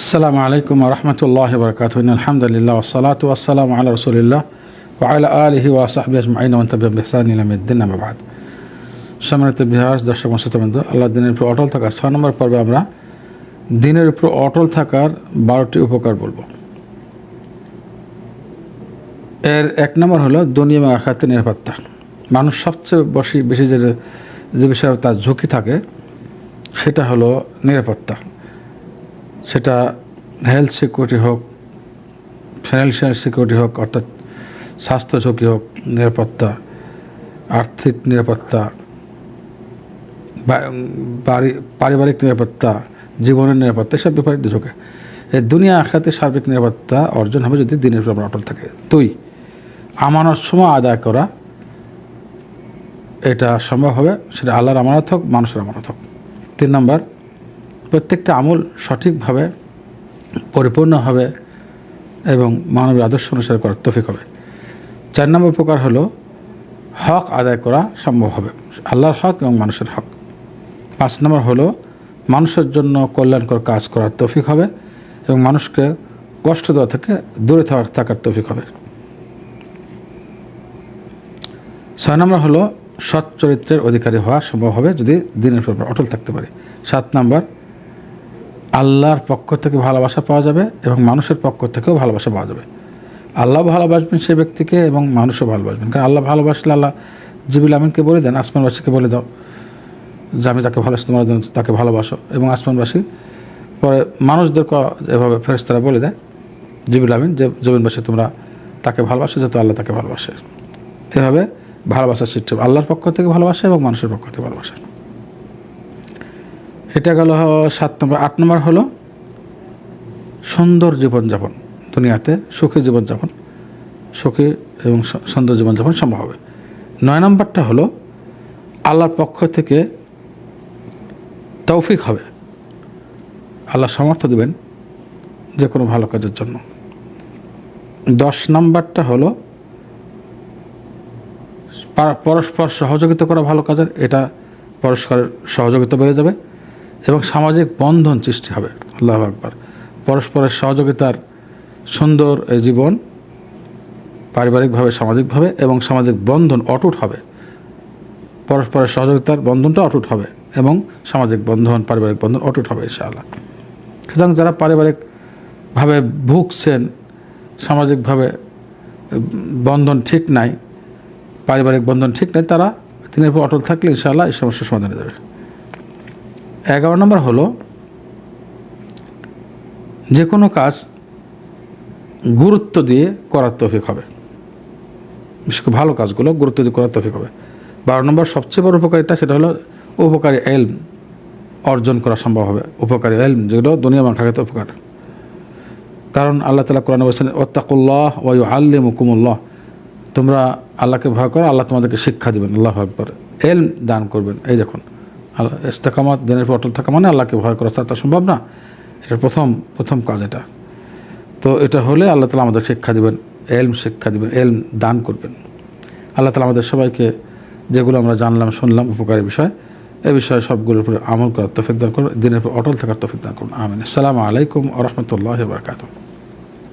আসসালামু আলাইকুম রহমতুল্লাহ বরকাত আলহামদুলিল্লাহ ওসলাত ওয়াসালাম আল্লাহ রসুলিল্লাহ ওয়াল আলহি ওয়াসাহবি আজমাইন ওয়ান্তাবিহসানিলামদ্দিন আবাদ সম্মানিত বিহার দর্শক মস্তবৃন্দ আল্লাহ দিনের উপর অটল থাকার ছ নম্বর পর্বে আমরা দিনের উপর অটল থাকার বারোটি উপকার বলব। এর এক নম্বর হলো দুনিয়া এবং আখাতে নিরাপত্তা। মানুষ সবচেয়ে বেশি বেশি যে যে বিষয়ে তার ঝুঁকি থাকে, সেটা হলো নিরাপত্তা। সেটা হেলথ সিকিউরিটি হোক ফিনান্সিয়াল সিকিউরিটি হোক, অর্থাৎ স্বাস্থ্য ঝুঁকি হোক, নিরাপত্তা, আর্থিক নিরাপত্তা পারিবারিক নিরাপত্তা, জীবনের নিরাপত্তা, এসব ব্যাপারে ঝুঁকে এই দুনিয়া আখাতে সার্বিক নিরাপত্তা অর্জন হবে যদি দিনের উপর অটল থাকে। দুই, আমানত সময় আদায় করা, এটা সম্ভব হবে। সেটা আল্লাহর আমানত হোক, মানুষের আমানত হোক। তিন নম্বর প্রত্যেকটা আমল সঠিকভাবে পরিপূর্ণ হবে এবং মানবের আদর্শ অনুসারে করার তফিক হবে। চার নম্বর প্রকার হলো, হক আদায় করা সম্ভব হবে। আল্লাহর হক এবং মানুষের হক। পাঁচ নম্বর হলো, মানুষের জন্য কল্যাণকর কাজ করার তৌফিক হবে এবং মানুষকে কষ্ট দেওয়া থেকে দূরে থাকার তৌফিক হবে। ছয় নম্বর হলো, সৎ চরিত্রের অধিকারী হওয়া সম্ভব হবে যদি দিনের পর অটল থাকতে পারে। সাত নম্বর আল্লাহর পক্ষ থেকে ভালোবাসা পাওয়া যাবে এবং মানুষের পক্ষ থেকেও ভালোবাসা পাওয়া যাবে। আল্লাহ ভালোবাসবেন সেই ব্যক্তিকে এবং মানুষও ভালোবাসবেন। কারণ আল্লাহ ভালোবাসলে আল্লাহ জিবিল আমিনকে বলে দেন আসমানবাসীকে বলে দাও যে আমি তাকে ভালোবাসি, তোমার জন্য তাকে ভালোবাসো এবং আসমানবাসী পরে মানুষদেরকে এভাবে ফেরেস্তারা বলে দেয় জিবিল আমিন, যে জমিনবাসী তোমরা তাকে ভালোবাসো যেহেতু আল্লাহ তাকে ভালোবাসে। এভাবে ভালোবাসার সৃষ্টি। আল্লাহর পক্ষ থেকে ভালোবাসে এবং মানুষের পক্ষ থেকে ভালোবাসে। এটা গেল সাত নম্বর। আট নম্বর হলো সুন্দর জীবনযাপন, দুনিয়াতে সুখী জীবনযাপন, সুখী এবং সুন্দর জীবনযাপন সম্ভব হবে। নয় নম্বরটা হলো আল্লাহর পক্ষ থেকে তৌফিক হবে। আল্লাহ সমর্থ দেবেন যে কোনো ভালো কাজের জন্য। দশ নম্বরটা হলো পরস্পর সহযোগিতা করা ভালো কাজের, এটা পরস্পরের সহযোগিতা বেড়ে যাবে। এবং সামাজিক বন্ধন সৃষ্টি হবে। আল্লাহ আকবার। পরস্পরের সহযোগিতার সুন্দর জীবন পারিবারিকভাবে, সামাজিকভাবে এবং সামাজিক বন্ধন অটুট হবে। পরস্পরের সহযোগিতার বন্ধনটা অটুট হবে এবং সামাজিক বন্ধন, পারিবারিক বন্ধন অটুট হবে ইনশাআল্লাহ। সুতরাং যারা পারিবারিকভাবে ভুগছেন, সামাজিকভাবে বন্ধন ঠিক নাই, পারিবারিক বন্ধন ঠিক নেই, তারা দিনের উপর অটল থাকলে ইনশাআল্লাহ এই সমস্যার সমাধান যাবে। এগারো নম্বর হলো, যে কোনো কাজ গুরুত্ব দিয়ে করার তৌফিক হবে। বিশেষ করে ভালো কাজগুলো গুরুত্ব দিয়ে করার তৌফিক হবে। বারো নম্বর সবচেয়ে বড় উপকারিতা সেটা হলো উপকারী এলম অর্জন করা সম্ভব হবে। উপকারী এলম যেগুলো দুনিয়া মাখাতে উপকার। কারণ আল্লাহ তালা কোরআন বলছেন ওত্তাকুল্লাহ ওয়ু আল্লি মুকুমুল্লাহ তোমরা আল্লাহকে ভয় করো, আল্লাহ তোমাদেরকে শিক্ষা দিবেন। আল্লাহ ভয় করে এলম দান করবেন। এই দেখুন আল্লাহ দিনের পর অটল থাকা মানে আল্লাহকে ভয় করা, তো সম্ভব না। এটা প্রথম প্রথম কাজ এটা। তো এটা হলে আল্লাহ তালা আমাদের শিক্ষা দিবেন, এলম শিক্ষা দিবেন, এলম দান করবেন। আল্লাহ তালা আমাদের সবাইকে যেগুলো আমরা জানলাম, শুনলাম উপকারী বিষয়, এ বিষয়ে সবগুলোর উপরে আমল করার তফিক দান করুন, দিনের পর অটল থাকার তফিক দান করুন। আমিন। আসসালামু আলাইকুম আ রহমতুল্লাহ বারকাতুহ।